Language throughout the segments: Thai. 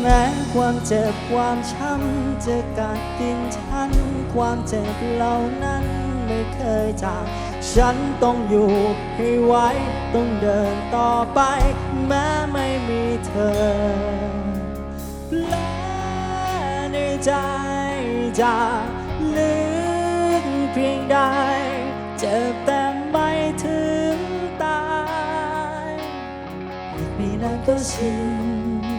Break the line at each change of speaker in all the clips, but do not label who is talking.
แม้ความเจ็บความช้ำจะกัดกินฉัน ความเจ็บเหล่านั้นไม่เคยจาก ฉันต้องอยู่ให้ไหวต้องเดินต่อไป แม้ไม่มีเธอและในใจจะลึกเพียงใดเจ็บแต่ไม่ถึงตายอีกไม่นานก็ชินน้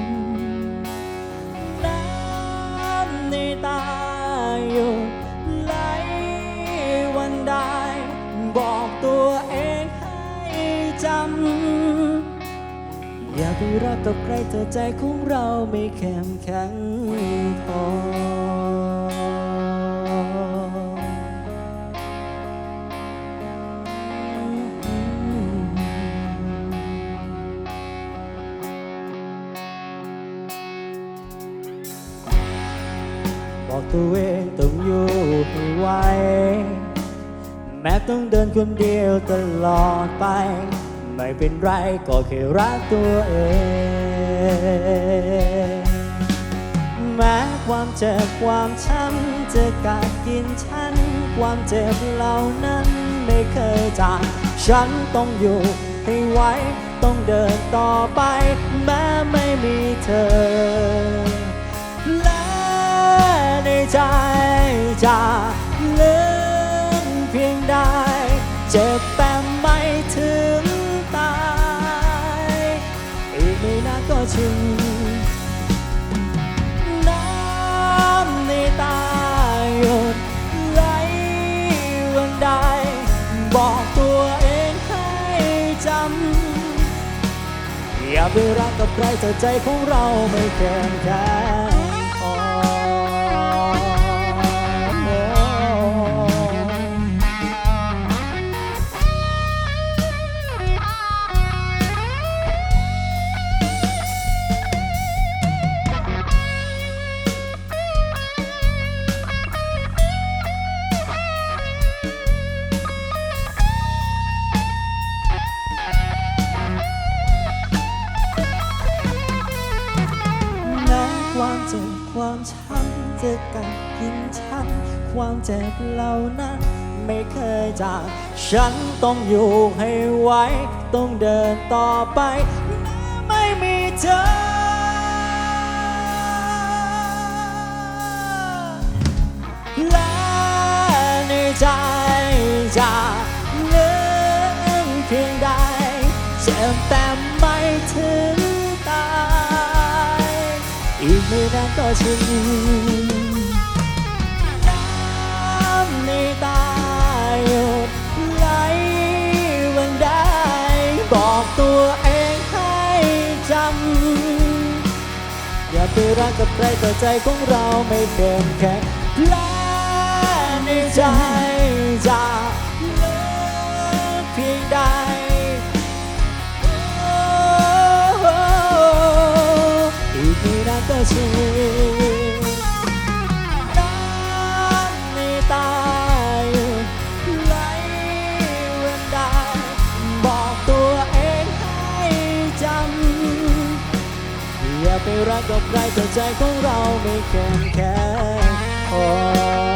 อย่าไปรักกับใครเธอใจของเราไม่เข้มแข็งพอบอกตัวเองต้องอยู่ให้ไหวแม้ต้องเดินคนเดียวตลอดไป ไม่เป็นไรก็แค่รักตัวเองแม้ความเจ็บความช้ำจะกัดกินฉัน ความเจ็บเหล่านั้นไม่เคยจางฉันต้องอยู่ให้ไหวต้องเดินต่อไป แม้ไม่มีเธอ และในใจจะลึกเพียงใดเจ็บ ชินน้ำในตาหยดไหลวันใด บอกตัวเองให้จำ อย่าไปรักกับใครเธอใจของเราไม่แข็งแข็ง ความเจ็บความช้ำจะกัดกินฉัน ความเจ็บเหล่านั้นไม่เคยจาก ฉันต้องอยู่ให้ไหว ต้องเดินต่อไปแม้ไม่มีเธอ อีกไม่นานก็ชินน้ำในตาหยุดไหลวันได้ บอกตัวเองให้จำ อย่าไปรักกับใครแต่ใจของเราไม่เข้มแค่ กไม่นานก็ชินน้ำในตาไหลวนใดบอกตัวเองให้จำอย่าไปรักกับใครแต่ใจของเราไม่เข้มแข็ง